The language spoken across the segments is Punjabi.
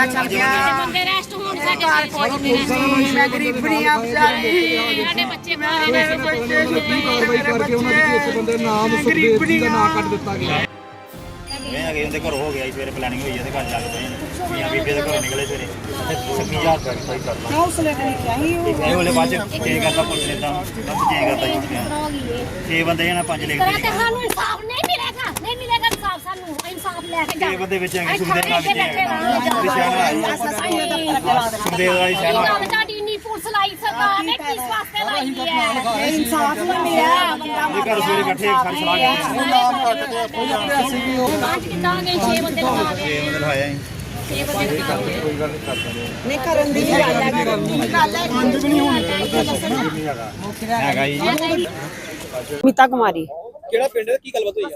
ਮੁੰਡਾ ਚੱਲ ਗਿਆ। ਬੰਦੇ ਰੈਸਟ ਹੋਣ ਸਾਡੇ ਕੋਈ ਨਹੀਂ ਮੈਂ ਗਰੀਬਣੀ ਆ ਵਿਚਾਰੀ। ਸਾਡੇ ਬੱਚੇ ਮਾਰੇ ਮੇਰੇ ਬੱਚੇ ਕੀ ਕਾਰਵਾਈ ਕਰਕੇ ਉਹਨਾਂ ਦੇ ਇਸ ਬੰਦੇ ਦਾ ਨਾਮ ਸੁਖਦੇਵ ਸਿੰਘ ਦਾ ਨਾਮ ਕੱਢ ਦਿੱਤਾ ਗਿਆ। ਮੈਂ ਅਗੇ ਉਹਦੇ ਘਰੋਂ ਹੋ ਗਿਆ ਸੀ ਸਵੇਰੇ ਪਲੈਨਿੰਗ ਹੋਈ ਇਹਦੇ ਘਰ ਜਾ ਕੇ ਪਏ ਮੀਆਂ ਬੀਬੀ ਦੇ ਘਰੋਂ ਨਿਕਲੇ ਸਵੇਰੇ। ਸੱਕੀ ਹਜ਼ਾਰ ਰੁਪਏ ਕਿਤਾ ਹੀ ਕਰਨਾ ਹੌਸਲੇ ਤੇ ਲਿਖਿਆ ਸੀ ਉਹ? ਇਹ ਵੇਲੇ ਬਾਅਦ ਚ ਚੇਂਜ ਕਰਤਾ ਪੁਲਿਸ ਨੇ ਤਾਂ ਬਸ ਚੇਂਜ ਕਰਤਾ ਜੀ ਛੇ ਬੰਦੇ ਜਣਾ ਪੰਜ ਕਰਾ ਦੇ ਤੇ ਸਾਨੂੰ ਇਨਸਾਫ ਨਹੀਂ ਮਿਲੇਗਾ ਨਹੀਂ ਮਿਲੇਗਾ ਇਨਸਾਫ ਸਾਨੂੰ ਇਨਸਾਫ ਲੈ ਕੇ ਜਾ ਛੇ ਬੰਦੇ ਵਿੱਚ ਹੈਗੇ ਅਸੀਂ ਸੁਖਦੇਵ ਨਾਲ ਥਾਣੇ ਤੇ ਬੈਠੇ ਸਰਕਾਰ ਨੇ ਕਿਸ ਵਾਸਤੇ ਲਾਈ ਹੈ? ਇਨਸਾਫ ਨਹੀਂ ਮਿਲਿਆ ਮੁੰਡਾ ਉਹਦੇ ਘਰ ਸਵੇਰੇ ਇਕੱਠੇ ਸਾਰੀ ਸਲਾਹ ਕੀਤੀ ਬਾਅਦ ਕਿਦਾਂ ਗਏ? 6 ਬੰਦੇ ਲਗਾ ਗਏ ਛੇ ਬੰਦੇ ਲਹਾਇਆ ਜੀ। 6 ਬੰਦੇ ਲਗਾ ਗਏ ਨਹੀਂ ਕਰਨ ਦੀ ਗੱਲ ਹੈ ਗੱਲ ਹੈ। ਹੈਗਾ। ਜੀ। ਮਿਤਾ ਕੁਮਾਰੀ। ਕਿਹੜਾ ਪਿੰਡ ਹੈ? ਕੀ ਗੱਲਬਾਤ ਹੋਈ ਆ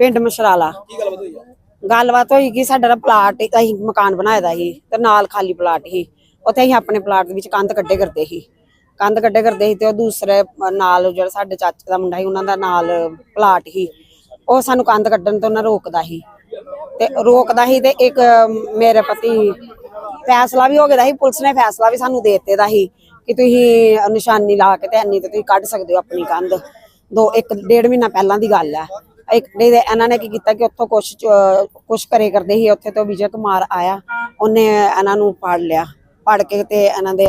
ਪਿੰਡ ਮਸ਼ਰਾਲਾ। ਕੀ ਗੱਲਬਾਤ ਹੋਈ ਆ ਗੱਲਬਾਤ ਹੋਈ ਕਿ ਸਾਡਾ ਪਲਾਟ ਅਸੀਂ ਮਕਾਨ ਬਣਾਇਆ ਦਾ ਸੀ ਤੇ ਨਾਲ ਖਾਲੀ ਪਲਾਟ ਸੀ। ਉੱਥੇ ਅਸੀਂ ਆਪਣੇ ਪਲਾਟ ਦੇ ਵਿੱਚ ਕੰਧ ਕੱਢੇ ਕਰਦੇ ਸੀ। ਕੰਧ ਕੱਢੇ ਕਰਦੇ ਸੀ ਤੇ ਉਹ ਦੂਸਰੇ ਨਾਲ ਜਿਹੜਾ ਸਾਡੇ ਚਾਚੇ ਦਾ ਮੁੰਡਾ ਸੀ, ਉਹਨਾਂ ਦਾ ਨਾਲ ਪਲਾਟ ਸੀ। ਉਹ ਸਾਨੂੰ ਕੰਧ ਕੱਢਣ ਤੋਂ ਨਾ ਰੋਕਦਾ ਸੀ। ਤੇ ਰੋਕਦਾ ਸੀ ਤੇ ਇੱਕ ਮੇਰੇ ਪਤੀ ਫੈਸਲਾ ਵੀ ਹੋ ਗਿਆ ਸੀ, ਪੁਲਿਸ ਨੇ ਫੈਸਲਾ ਵੀ ਸਾਨੂੰ ਦੇ ਦਿੱਤੇ ਦਾ ਸੀ ਕਿ ਤੁਸੀਂ ਨਿਸ਼ਾਨੀ ਲਾ ਕੇ ਤੇ ਐਨੀ ਤੇ ਤੁਸੀਂ ਕੱਢ ਸਕਦੇ ਹੋ ਆਪਣੀ ਕੰਧ। ਦੋ, ਇੱਕ ਡੇਢ ਮਹੀਨਾ ਪਹਿਲਾਂ ਦੀ ਗੱਲ ਹੈ। ਇੱਕ ਨਹੀਂ ਇਹਨਾਂ ਨੇ ਕੀ ਕੀਤਾ ਕਿ ਉੱਥੋਂ ਕੁਛ ਕੁਛ ਕਰੇ ਕਰਦੇ ਸੀ, ਉੱਥੇ ਤੋਂ ਵਿਜੇ ਕੁਮਾਰ ਆਇਆ, ਉਹਨੇ ਇਹਨਾਂ ਨੂੰ ਫੜ ਲਿਆ। ਫੜ ਕੇ ਤੇ ਇਹਨਾਂ ਦੇ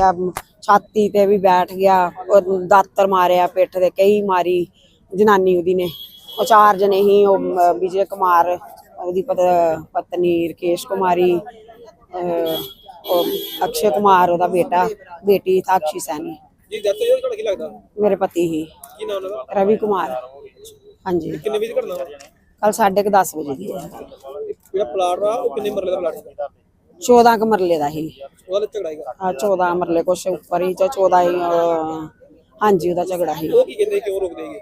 ਛਾਤੀ ਤੇ ਵੀ ਬੈਠ ਗਿਆ ਉਹ ਦਾਤਰ ਮਾਰਿਆ ਪਿੱਠ ਤੇ ਕਈ ਮਾਰੀ ਜਨਾਨੀ ਉਹਦੀ ਨੇ। ਉਹ ਚਾਰ ਜਣੇ ਹੀ ਉਹ ਵਿਜੇ ਕੁਮਾਰ ਉਹਦੀ ਪਤ- ਪਤਨੀ ਰਕੇਸ਼ ਕੁਮਾਰੀ ਉਹ ਅਕਸ਼ੇ ਕੁਮਾਰ ਉਹਦਾ ਬੇਟਾ ਬੇਟੀ ਸਾਕਸ਼ੀ ਸੈਣੀ। ਜੀ ਦੱਸੋ ਜੀ ਤੁਹਾਡਾ ਕੀ ਲੱਗਦਾ? ਮੇਰੇ ਪਤੀ ਹੀ। ਕੀ ਨਾਮ ਉਹਨਾਂ ਦਾ ਰਵੀ ਕੁਮਾਰ। ਹਾਂਜੀ। ਕਿੰਨੇ ਵਜੇ ਦੀ ਘਟਨਾ? ਕੱਲ 10:30 ਵਜੇ ਦੀ ਹੈ। ਜਿਹੜਾ ਪਲਾਟ ਆ ਉਹ ਕਿੰਨੇ ਮਰਲੇ ਦਾ ਪਲਾਟ ਹੈ 14 ਕੁ ਮਰਲੇ ਦਾ ਹੀ। ਉਹਦਾ ਝਗੜਾ ਹੈਗਾ ਆ 14 ਮਰਲੇ ਕੁਛ ਉੱਪਰ ਹੀ ਜਾਂ 14 ਹੀ ਅਹ, ਹਾਂਜੀ ਉਹਦਾ ਝਗੜਾ ਸੀ ਉਹ ਕੀ ਕਹਿੰਦੇ ਕਿਉਂ ਰੋਕਦੇ ਹੈਗੇ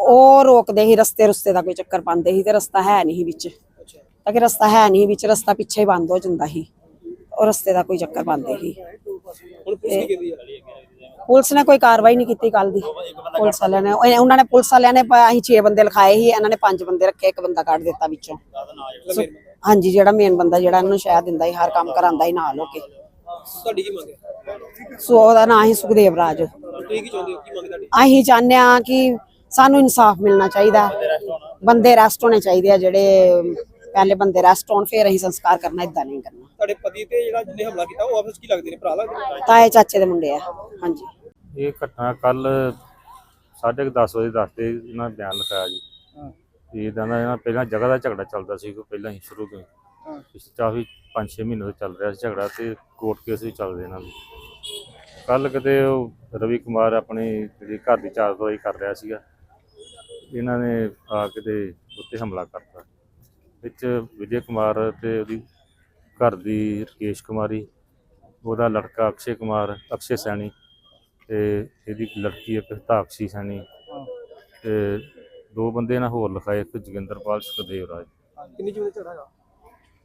ਉਹ ਰੋਕਦੇ ਸੀ ਰਸਤੇ ਰਸਤੇ ਦਾ ਕੋਈ ਚੱਕਰ ਪਾਉਂਦੇ ਸੀ ਤੇ ਰਸਤਾ ਹੈ ਨਹੀਂ ਸੀ ਵਿੱਚ। ਅੱਛਾ। ਤਾਂ ਕਿ ਰਸਤਾ ਹੈ ਨਹੀਂ ਵਿੱਚ ਰਸਤਾ ਪਿੱਛੇ ਹੀ ਬੰਦ ਹੋ ਜਾਂਦਾ ਸੀ। ਉਹ ਰਸਤੇ ਦਾ ਕੋਈ ਚੱਕਰ ਪਾਉਂਦੇ ਸੀ। ਹੁਣ ਪੁਲਿਸ ਕੀ ਕਹਿੰਦੀ ਆ। ਪੁਲਿਸ ਨੇ ਕੋਈ ਕਾਰਵਾਈ ਨਹੀਂ ਕੀਤੀ ਕੱਲ ਦੀ। ਪੁਲਿਸ ਵਾਲਿਆਂ ਨੇ ਉਹ- ਉਹਨਾਂ ਨੇ ਪੁਲਿਸ ਵਾਲਿਆਂ ਨੇ ਪ- ਅਸੀਂ 6 ਬੰਦੇ ਲਿਖਾਏ ਸੀ ਇਹਨਾਂ ਨੇ 5 ਬੰਦੇ ਰੱਖੇ ਇੱਕ ਬੰਦਾ ਕੱਢ ਦਿੱਤਾ ਵਿੱਚੋਂ। ਸੋ- ਹਾਂਜੀ ਜਿਹੜਾ ਮੇਨ ਬੰਦਾ ਜਿਹੜਾ ਇਹਨੂੰ ਸ਼ਾਇਦ ਦਿੰਦਾ ਸੀ ਹਰ ਕੰਮ ਕਰਾਂਦਾ ਹੀ ਨਾਲ ਹੋ ਕੇ। ਤੁਹਾਡੀ ਕੀ ਮੰਗ ਹੈ? ਸੋ ਉਹਦਾ ਨਾਂ ਹੀ ਸੁਖਦੇਵ ਰਾਜ। ਤੁਸੀਂ ਕੀ ਚਾਹੁੰਦੇ ਹੋ? ਕੀ ਮੰਗ ਤੁਹਾਡੀ? ਅਸੀਂ ਚਾਹੁੰਦੇ ਆ ਕਿ ਸਾਨੂੰ ਇਨਸਾਫ ਮਿਲਣਾ ਚਾਹੀਦਾ। ਬੰਦੇ ਅਰੈਸਟ ਹੋਣੇ ਚਾਹੀਦੇ ਆ ਜਿਹੜੇ ਪਹਿਲੇ ਬੰਦੇ ਅਰੈਸਟ ਹੋਣ ਫਿਰ ਅਸੀਂ ਸੰਸਕਾਰ ਕਰਨਾ ਇਦਾਂ ਨਹੀਂ ਕਰਨਾ। ਤੁਹਾਡੇ ਪਤੀ ਤੇ ਜਿਹੜਾ ਜਿਹਨੇ ਹਮਲਾ ਕੀਤਾ ਉਹ ਆਪਸ ਕੀ ਲੱਗਦੇ ਨੇ ਭਰਾ ਲੱਗਦੇ ਨੇ? ਤਾਏ ਚਾਚੇ ਦੇ ਮੁੰਡੇ ਆ ਹਾਂਜੀ। ਇਹ ਘਟਨਾ ਕੱਲ 10:30 ਵਜੇ ਦੱਸਦੇ ਇਹਨਾਂ ਬਿਆਨ ਲਿਖਾਇਆ ਜੀ। ਤੇ ਇਹਦਾ ਨਾ ਇਹਨਾਂ ਪਹਿਲਾਂ ਜਗ੍ਹਾ ਦਾ ਝਗੜਾ ਚੱਲਦਾ ਸੀ ਕੋਈ ਪਹਿਲਾਂ ਹੀ ਸ਼ੁਰੂ ਤੋਂ। ਪਿਛਲੇ ਕਾਫੀ 5-6 ਮਹੀਨੇ ਤੋਂ ਚੱਲ ਰਿਹਾ ਸੀ ਝਗੜਾ ਤੇ ਕੋਰਟ ਕੇਸ ਵੀ ਚੱਲਦੇ ਇਹਨਾਂ ਦੇ। ਕੱਲ ਕਿਤੇ ਉਹ ਰਵੀ ਕੁਮਾਰ ਆਪਣੀ ਜਿਹੜੀ ਘਰ ਦੀ ਚਾਰ ਦਵਾਈ ਕਰ ਰਿਹਾ ਸੀਗਾ ਇਹਨਾਂ ਨੇ ਆ ਕੇ ਤੇ ਉੱਤੇ ਹਮਲਾ ਕਰਤਾ। ਵਿੱਚ ਵਿਜੇ ਕੁਮਾਰ ਤੇ ਉਹਦੀ ਘਰ ਦੀ ਰਕੇਸ਼ ਕੁਮਾਰੀ ਉਹਦਾ ਲੜਕਾ ਅਕਸ਼ੇ ਕੁਮਾਰ ਅਕਸ਼ੇ ਸੈਣੀ ਤੇ ਇਹਦੀ ਲੜਕੀ ਇੱਕ ਤਾਕਸ਼ੀ ਸੈਣੀ ਤੇ ਦੋ ਬੰਦੇ ਨਾਲ ਹੋਰ ਲਿਖਾਏ ਇੱਕ ਜੋਗਿੰਦਰਪਾਲ ਸੁਖਦੇਵ ਰਾਜ। ਕਿੰਨੀ ਜ਼ਮੀਨ ਦਾ ਝਗੜਾ ਹੈਗਾ?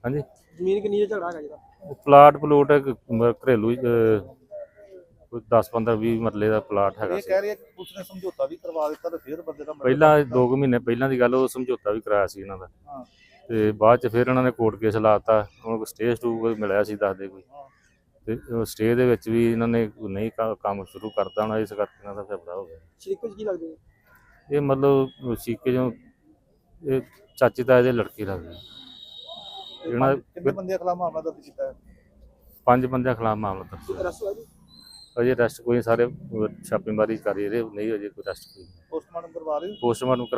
ਹਾਂਜੀ? ਜ਼ਮੀਨ ਕਿੰਨੀ ਦਾ ਝਗੜਾ ਹੈਗਾ ਜਿਹੜਾ? ਉਹ ਪਲਾਟ ਪਲੂਟ ਘਰੇਲੂ ਕੋਈ 10 15 20 ਮਰਲੇ ਦਾ ਪਲਾਟ ਹੈਗਾ ਇਹ ਕਹਿ ਰਹੀ ਕਿ ਪੁਲਿਸ ਨੇ ਸਮਝੌਤਾ ਵੀ ਕਰਵਾ ਦਿੱਤਾ ਤੇ ਫਿਰ ਬੰਦੇ ਦਾ ਪਹਿਲਾਂ 2 ਮਹੀਨੇ ਪਹਿਲਾਂ ਦੀ ਗੱਲ ਉਹ ਸਮਝੌਤਾ ਵੀ ਕਰਾਇਆ ਸੀ ਇਹਨਾਂ ਦਾ। ਹਾਂ। ਤੇ ਬਾਅਦ ਚ ਫਿਰ ਇਹਨਾਂ ਨੇ ਕੋਰਟ ਕੇਸ ਲਾਤਾ। ਉਹਨਾਂ ਕੋਲ ਸਟੇ ਸਟੂ ਕੋਈ ਮਿਲਿਆ ਸੀ ਦੱਸਦੇ ਕੋਈ। ਤੇ ਉਹ ਸਟੇ ਦੇ ਵਿੱਚ ਵੀ ਇਹਨਾਂ ਨੇ ਨਹੀਂ ਕੰਮ ਸ਼ੁਰੂ ਕਰਤਾ ਹੋਣਾ ਇਸ ਕਰਕੇ ਇਹਨਾਂ ਦਾ ਫੈਸਲਾ ਹੋ ਗਿਆ। ਸ਼ਰੀਕੋ ਜੀ ਕੀ ਲੱਗਦੇ ਇਹ ਮਤਲਬ ਸੀਕੇ ਜੋ ਇਹ ਚਾਚੀ ਤਾਏ ਦੇ ਲੜਕੀ ਲੱਗਦੀ। ਇਹਨਾਂ ਕਿੰਨੇ ਬੰਦੇ ਖਿਲਾਫ ਮਾਮਲਾ ਦਰਜ ਕੀਤਾ ਹੈ? ਪੰਜ ਬੰਦਿਆਂ ਖਿਲਾਫ ਮਾਮਲਾ ਦਰਜ ਅਜੇ ਅਰੈਸਟ ਕੋਈ ਸਾਰੇ ਛਾਪੇਮਾਰੀ ਕਰ ਰਹੇ ਨਹੀਂ ਅਜੇ ਕੋਈ ਅਰੈਸਟ ਕੋਈ ਪੋਸਟਮਾਰਟਮ ਕਰਵਾ ਰਹੇ ਪੋਸਟਮਾਰਟਮ